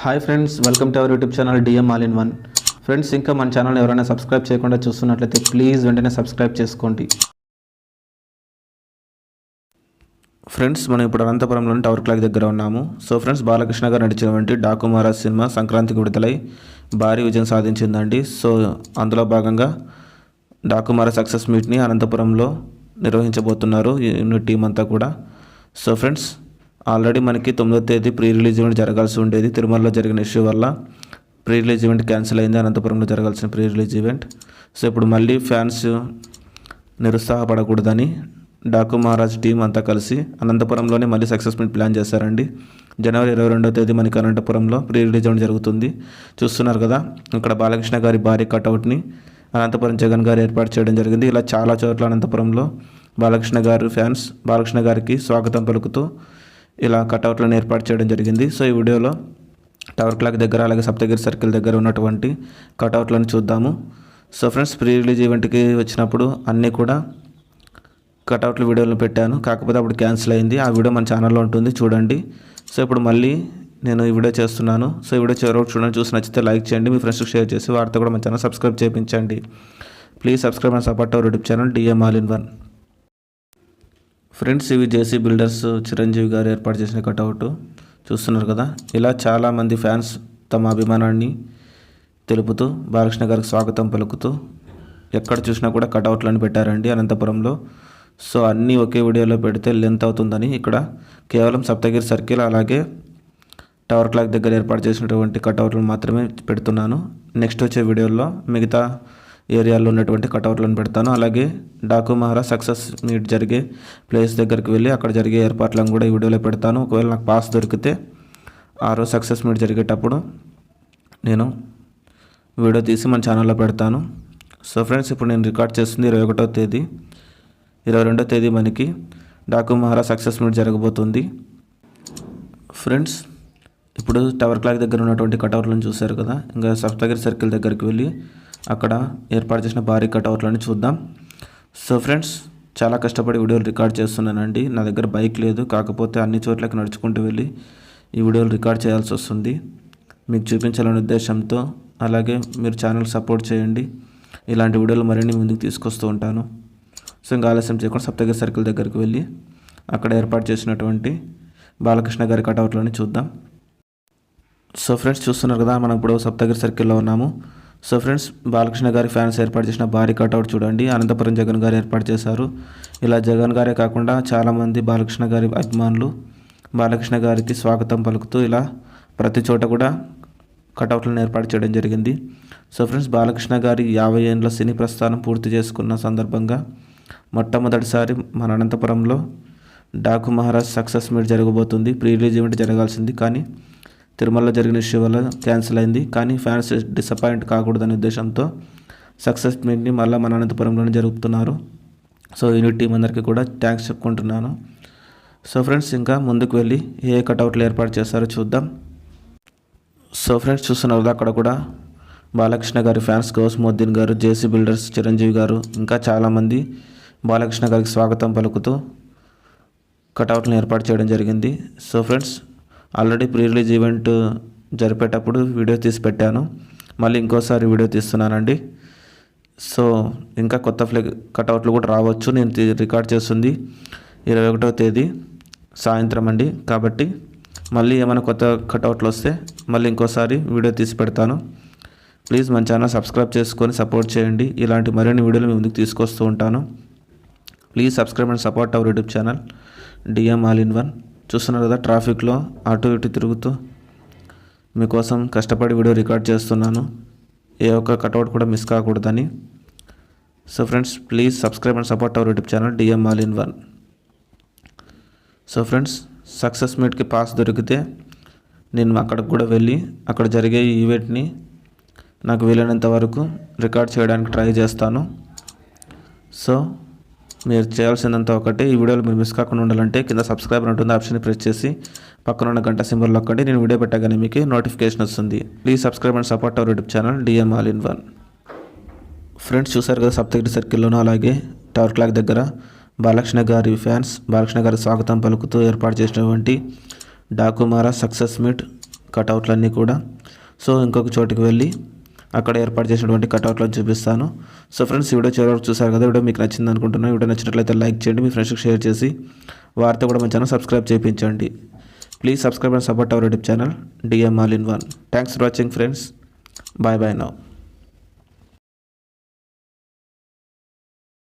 Hi friends welcome to our YouTube channel DM all in one friends ఇంకా మన channel ఎవరైనా subscribe చేయకుండా చూస్తున్నట్లయితే ప్లీజ్ వెంటనే సబ్స్క్రైబ్ చేసుకోండి. ఫ్రెండ్స్ మనం ఇప్పుడు అనంతపురంలోని టవర్ క్లాక్ దగ్గర ఉన్నాము. సో ఫ్రెండ్స్ బాలకృష్ణ గారు నడిచినటువంటి డాకు మహారాజ్ సినిమా సంక్రాంతికి విడుదలై భారీ విజయం సాధించిందండి. సో అందులో భాగంగా డాకు మహారాజ్ సక్సెస్ మీట్ని అనంతపురంలో నిర్వహించబోతున్నారు యూనిట్ టీం అంతా కూడా. సో ఫ్రెండ్స్ ఆల్రెడీ మనకి తొమ్మిదో తేదీ ప్రీ రిలీజ్ ఈవెంట్ జరగాల్సి ఉండేది. తిరుమలలో జరిగిన ఇష్యూ వల్ల ప్రీ రిలీజ్ ఈవెంట్ క్యాన్సిల్ అయింది. అనంతపురంలో జరగాల్సిన ప్రీ రిలీజ్ ఈవెంట్. సో ఇప్పుడు మళ్ళీ ఫ్యాన్స్ నిరుత్సాహపడకూడదని డాకు మహారాజ్ టీం అంతా కలిసి అనంతపురంలోనే మళ్ళీ సక్సెస్ ప్లాన్ చేశారండి. జనవరి ఇరవై రెండో తేదీ మనకి అనంతపురంలో ప్రీ రిలీజ్ ఈవెంట్ జరుగుతుంది. చూస్తున్నారు కదా ఇక్కడ బాలకృష్ణ గారి భారీ కటౌట్ని అనంతపురం జగన్ గారు ఏర్పాటు చేయడం జరిగింది. ఇలా చాలా చోట్ల అనంతపురంలో బాలకృష్ణ గారు ఫ్యాన్స్ బాలకృష్ణ గారికి స్వాగతం పలుకుతూ ఇలా కటౌట్లను ఏర్పాటు చేయడం జరిగింది. సో ఈ వీడియోలో టవర్ క్లాక్ దగ్గర అలాగే సప్తగిరి సర్కిల్ దగ్గర ఉన్నటువంటి కటౌట్లను చూద్దాము. సో ఫ్రెండ్స్ ప్రీ రిలీజ్ ఈవెంట్కి వచ్చినప్పుడు అన్నీ కూడా కటౌట్లు వీడియోలు పెట్టాను. కాకపోతే అప్పుడు క్యాన్సిల్ అయింది. ఆ వీడియో మన ఛానల్లో ఉంటుంది. చూడండి. సో ఇప్పుడు మళ్ళీ నేను ఈ వీడియో చేస్తున్నాను. సో ఈ వీడియో చివరి చూడండి. చూసి నచ్చితే లైక్ చేయండి. మీ ఫ్రెండ్స్కి షేర్ చేసి వారితో కూడా మన ఛానల్ సబ్స్క్రైబ్ చేయించండి. Please subscribe and support our YouTube channel DM all in one friends ఇవి జేసీ బిల్డర్స్ చిరంజీవి గారు ఏర్పాటు చేసిన కటౌట్. చూస్తున్నారు కదా? ఇలా చాలామంది ఫ్యాన్స్ తమ అభిమానాన్ని తెలుపుతూ బాలకృష్ణ గారికి స్వాగతం పలుకుతూ ఎక్కడ చూసినా కూడా కటౌట్లను పెట్టారండి అనంతపురంలో. సో అన్నీ ఒకే వీడియోలో పెడితే లెంత్ అవుతుందని ఇక్కడ కేవలం సప్తగిరి సర్కిల్ అలాగే టవర్ క్లాక్ దగ్గర ఏర్పాటు చేసినటువంటి కటౌట్లను మాత్రమే పెడుతున్నాను. నెక్స్ట్ వచ్చే వీడియోలో మిగతా ఏరియాలో ఉన్నటువంటి కటౌట్లను పెడతాను. అలాగే డాకు మహారా సక్సెస్ మీట్ జరిగే ప్లేస్ దగ్గరికి వెళ్ళి అక్కడ జరిగే ఏర్పాట్లను కూడా ఈ వీడియోలో పెడతాను. ఒకవేళ నాకు పాస్ దొరికితే ఆ రోజు సక్సెస్ మీట్ జరిగేటప్పుడు నేను వీడియో తీసి మన ఛానల్లో పెడతాను. సో ఫ్రెండ్స్ ఇప్పుడు నేను రికార్డ్ చేస్తుంది ఇరవై ఒకటో తేదీ. ఇరవై రెండో తేదీ మనకి డాకు మహారా సక్సెస్ మీట్ జరగబోతుంది. ఫ్రెండ్స్ ఇప్పుడు టవర్ క్లాక్ దగ్గర ఉన్నటువంటి కటౌట్లను చూశారు కదా? ఇంకా సప్తగిరి సర్కిల్ దగ్గరికి వెళ్ళి అక్కడ ఏర్పాటు చేసిన భారీ కటౌట్లను చూద్దాం. సో ఫ్రెండ్స్ చాలా కష్టపడి వీడియోలు రికార్డ్ చేస్తున్నానండి. నా దగ్గర బైక్ లేదు కాకపోతే అన్ని చోట్లకి నడుచుకుంటూ వెళ్ళి ఈ వీడియోలు రికార్డ్ చేయాల్సి వస్తుంది. మీకు చూపించాలనే ఉద్దేశంతో అలాగే మీరు ఛానల్ సపోర్ట్ చేయండి. ఇలాంటి వీడియోలు మరిన్ని ముందుకు తీసుకొస్తూ ఉంటాను. సో ఇంకా ఆలస్యం చేయకుండా సప్తగిరి సర్కిల్ దగ్గరికి వెళ్ళి అక్కడ ఏర్పాటు చేసినటువంటి బాలకృష్ణ గారి కటౌట్లను చూద్దాం. సో ఫ్రెండ్స్ చూస్తున్నారు కదా మనం ఇప్పుడు సప్తగిరి సర్కిల్లో ఉన్నాము. సో ఫ్రెండ్స్ బాలకృష్ణ గారి ఫ్యాన్స్ ఏర్పాటు చేసిన భారీ కటౌట్ చూడండి. అనంతపురం జగన్ గారు ఏర్పాటు చేశారు. ఇలా జగన్ గారే కాకుండా చాలామంది బాలకృష్ణ గారి అభిమానులు బాలకృష్ణ గారికి స్వాగతం పలుకుతూ ఇలా ప్రతి చోట కూడా కటౌట్లను ఏర్పాటు చేయడం జరిగింది. సో ఫ్రెండ్స్ బాలకృష్ణ గారి యాభై ఏండ్ల సినీ ప్రస్థానం పూర్తి చేసుకున్న సందర్భంగా మొట్టమొదటిసారి మన అనంతపురంలో డాకు మహారాజ్ సక్సెస్ మీట్ జరగబోతుంది. ప్రీ రిలీజ్ ఈవెంట్ జరగాల్సింది. కానీ తిరుమలలో జరిగిన ఇష్యూ వల్ల క్యాన్సిల్ అయింది. కానీ ఫ్యాన్స్ డిసప్పాయింట్ కాకూడదనే ఉద్దేశంతో సక్సెస్ మీట్ని మళ్ళీ మన అనంతపురంలోనే జరుపుతున్నారు. సో యూనిట్ టీం అందరికీ కూడా థ్యాంక్స్ చెప్పుకుంటున్నాను. సో ఫ్రెండ్స్ ఇంకా ముందుకు వెళ్ళి ఏ కటౌట్లు ఏర్పాటు చేస్తారో చూద్దాం. సో ఫ్రెండ్స్ చూస్తున్నారు అక్కడ కూడా బాలకృష్ణ గారి ఫ్యాన్స్ గౌస్మోద్దీన్ గారు జేసీ బిల్డర్స్ చిరంజీవి గారు ఇంకా చాలామంది బాలకృష్ణ గారికి స్వాగతం పలుకుతూ కటౌట్లను ఏర్పాటు చేయడం జరిగింది. So friends already pre release event జరిపేటప్పుడు video తీసి పెట్టాను. మళ్ళీ ఇంకోసారి వీడియో తీస్తున్నానండి. సో ఇంకా కొత్త ఫ్లెగ్ కటౌట్లు కూడా రావచ్చు. నేను రికార్డ్ చేస్తుంది ఇరవై ఒకటో తేదీ సాయంత్రం అండి. కాబట్టి మళ్ళీ ఏమైనా కొత్త కటౌట్లు వస్తే మళ్ళీ ఇంకోసారి వీడియో తీసి పెడతాను. ప్లీజ్ మన ఛానల్ సబ్స్క్రైబ్ చేసుకొని సపోర్ట్ చేయండి. ఇలాంటి మరిన్ని వీడియోలు మీ ముందుకు తీసుకొస్తూ ఉంటాను. Please subscribe and support our YouTube channel. DM all in one. చూస్తున్నారు కదా ట్రాఫిక్లో అటు ఇటు తిరుగుతూ. మీకోసం కష్టపడి వీడియో రికార్డ్ చేస్తున్నాను. ఏ ఒక్క కటౌట్ కూడా మిస్ కాకూడదని. So friends please subscribe and support our YouTube channel DM all in one. So friends success మీట్కి pass దొరికితే నేను అక్కడికి కూడా వెళ్ళి అక్కడ జరిగే ఈవెంట్ని నాకు వీలైనంత వరకు రికార్డ్ చేయడానికి ట్రై చేస్తాను. సో మీరు చేయాల్సిందంత ఒకటే ఈ వీడియోలు మీరు మిస్ కాకుండా ఉండాలంటే కింద సబ్స్క్రైబ్ ఉంటుంది ఆప్షన్ ప్రెస్ చేసి పక్కన ఉన్న గంట సింబల్ నొక్కండి. నేను వీడియో పెట్టగానే మీకు నోటిఫికేషన్ వస్తుంది. Please subscribe and support our YouTube channel DM all in one friends చూసారు కదా సప్తగిరి సర్కిల్లోనూ అలాగే టవర్ క్లాక్ దగ్గర బాలకృష్ణ గారి ఫ్యాన్స్ బాలకృష్ణ గారి స్వాగతం పలుకుతూ ఏర్పాటు చేసినటువంటి డాకుమారా సక్సెస్ మీట్ కటౌట్లన్నీ కూడా. సో ఇంకొక చోటుకి వెళ్ళి అక్కడ ఏర్పాటు చేసినటువంటి కట్అవుట్లో చూపిస్తాను. సో ఫ్రెండ్స్ ఈ వీడియో చివరి వరకు చూసారు కదా వీడియో మీకు నచ్చింది అనుకుంటున్నాను వీడియో నచ్చినట్లయితే లైక్ చేయండి మీ ఫ్రెండ్స్కి షేర్ చేసి వార్త కూడా మన ఛానల్ సబ్స్క్రైబ్ చేయించండి. Please subscribe and support our YouTube channel DM all in one thanks for watching friends bye bye now